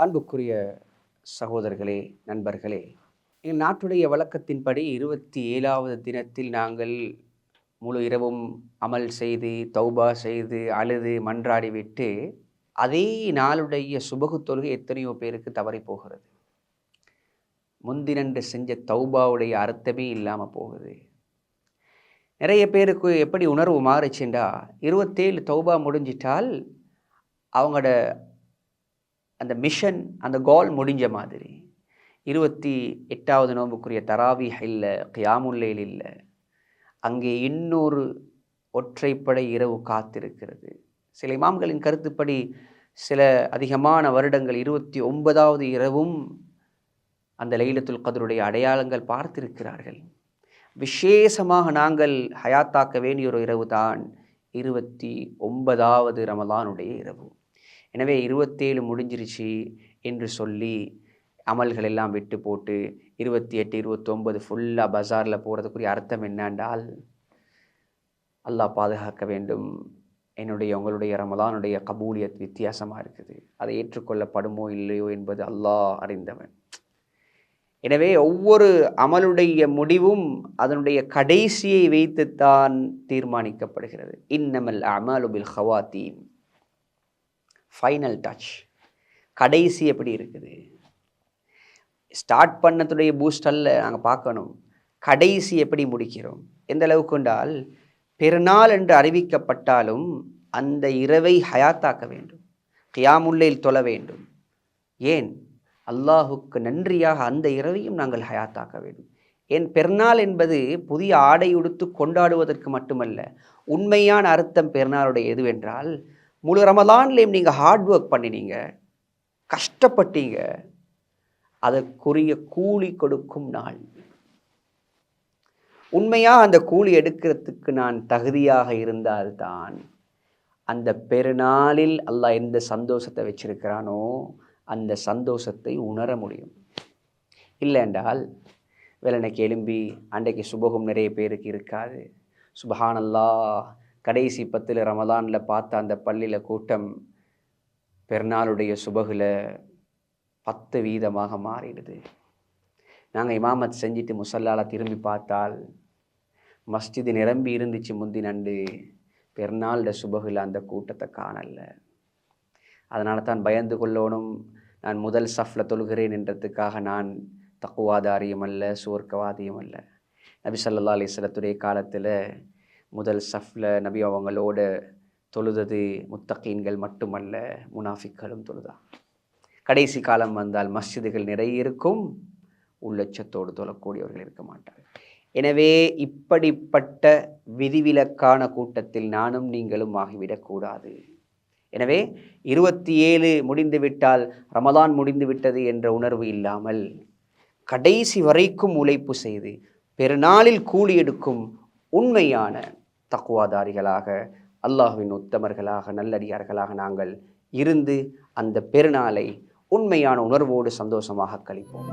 அன்புக்குரிய சகோதரர்களே நண்பர்களே எங்கள் நாட்டுடைய வழக்கத்தின்படி இருபத்தி ஏழாவது தினத்தில் நாங்கள் முழு இரவும் அமல் செய்து தௌபா செய்து அழுது மன்றாடி விட்டு அதே நாளுடைய சுபகு தொழுகை எத்தனையோ பேருக்கு தவறி போகிறது. முந்தினன்று செஞ்ச தௌபாவுடைய அர்த்தமே இல்லாமல் போகுது. நிறைய பேருக்கு எப்படி உணர்வு மாறுச்சுண்டா இருபத்தேழு தௌபா முடிஞ்சிட்டால் அவங்களோட அந்த மிஷன் அந்த கோல் முடிஞ்ச மாதிரி இருபத்தி எட்டாவது நோம்புக்குரிய தராவி இல்லை கியாமுல்லையில் இல்லை அங்கே இன்னொரு ஒற்றைப்படை இரவு காத்திருக்கிறது. சில இமாம்களின் கருத்துப்படி சில அதிகமான வருடங்கள் இருபத்தி ஒன்பதாவது இரவும் அந்த லைலத்துல் கதருடைய அடையாளங்கள் பார்த்திருக்கிறார்கள். விசேஷமாக நாங்கள் ஹயாத்தாக்க வேண்டிய ஒரு இரவு தான் இருபத்தி ஒன்பதாவது ரமலானுடைய இரவு. எனவே இருபத்தேழு முடிஞ்சிருச்சு என்று சொல்லி அமல்கள் எல்லாம் விட்டு போட்டு இருபத்தி எட்டு இருபத்தொம்பது ஃபுல்லாக பஜாரில் போகிறதுக்குரிய அர்த்தம் என்னென்றால் அல்லாஹ் பாதுகாக்க வேண்டும். என்னுடைய உங்களுடைய ரமலானுடைய கபூலியத் வித்தியாசமாக இருக்குது. அதை ஏற்றுக்கொள்ளப்படுமோ இல்லையோ என்பது அல்லாஹ் அறிந்தவன். எனவே ஒவ்வொரு அமலுடைய முடிவும் அதனுடைய கடைசியை வைத்துத்தான் தீர்மானிக்கப்படுகிறது. இன்னமல் அமலுபில் ஹவாத்தீம் ஃபைனல் டச் கடைசி எப்படி இருக்குது? ஸ்டார்ட் பண்ணத்துடைய பூஸ்டல்ல நாங்கள் பார்க்கணும். கடைசி எப்படி முடிக்கிறோம்? எந்த அளவுக்கு என்றால் பெருநாள் என்று அறிவிக்கப்பட்டாலும் அந்த இரவை ஹயாத்தாக்க வேண்டும். கியாமுல்லையில் தொழ வேண்டும். ஏன்? அல்லாஹுக்கு நன்றியாக அந்த இரவையும் நாங்கள் ஹயாத்தாக்க வேண்டும். என் பெருநாள் என்பது புதிய ஆடை உடுத்து கொண்டாடுவதற்கு மட்டுமல்ல உண்மையான அர்த்தம் பெருநாளுடைய எதுவென்றால் முழு ரமதான்லேயும் நீங்கள் ஹார்ட் ஒர்க் பண்ணினீங்க கஷ்டப்பட்டீங்க. அதற்குரிய கூலி கொடுக்கும் நாள். உண்மையாக அந்த கூலி எடுக்கிறதுக்கு நான் தகுதியாக இருந்தால்தான் அந்த பெருநாளில் அல்லாஹ் எந்த சந்தோஷத்தை வச்சிருக்கிறானோ அந்த சந்தோஷத்தை உணர முடியும். இல்லைன்றால் வெள்ளனைக்கு எலும்பி அன்றைக்கு சுபகம் நிறைய பேருக்கு இருக்காது. சுபஹானல்லா கடைசி பத்தில் ரமதானில் பார்த்த அந்த பள்ளியில் கூட்டம் பெருநாளுடைய சுபகில் பத்து வீதமாக மாறிடுது. நாங்கள் இமாமத் செஞ்சுட்டு முசல்லால திரும்பி பார்த்தால் மஸ்ஜிது நிரம்பி இருந்துச்சு முந்தி நண்டு. பெருநாளோட சுபகில் அந்த கூட்டத்தை காணல. அதனால தான் பயந்து கொள்ளணும். நான் முதல் சஃப்பில் தொழுகிறேன் என்றதுக்காக நான் தக்குவாதாரியம் அல்ல சுவர்க்கவாதியம் அல்ல. நபி சல்லா அலிஸ்லத்துடைய காலத்தில் முதல் சஃப்பில் நபி அவங்களோட தொழுதது முத்தகீன்கள் மட்டுமல்ல முனாஃபிக்களும் தொழுதா. கடைசி காலம் வந்தால் மஸ்ஜிதுகள் நிறைய இருக்கும் உள்ளச்சத்தோடு தொழக்கூடியவர்கள் இருக்க மாட்டார்கள். எனவே இப்படிப்பட்ட விதிவிலக்கான கூட்டத்தில் நானும் நீங்களும் ஆகிவிடக்கூடாது. எனவே இருபத்தி ஏழு முடிந்துவிட்டால் ரமதான் முடிந்து விட்டது என்ற உணர்வு இல்லாமல் கடைசி வரைக்கும் உழைப்பு செய்து பெருநாளில் கூலி எடுக்கும் உண்மையான தக்குவாதாரிகளாக அல்லாஹுவின் உத்தமர்களாக நல்லடியார்களாக நாங்கள் இருந்து அந்த பெருநாளை உண்மையான உணர்வோடு சந்தோஷமாக கழிப்போம்.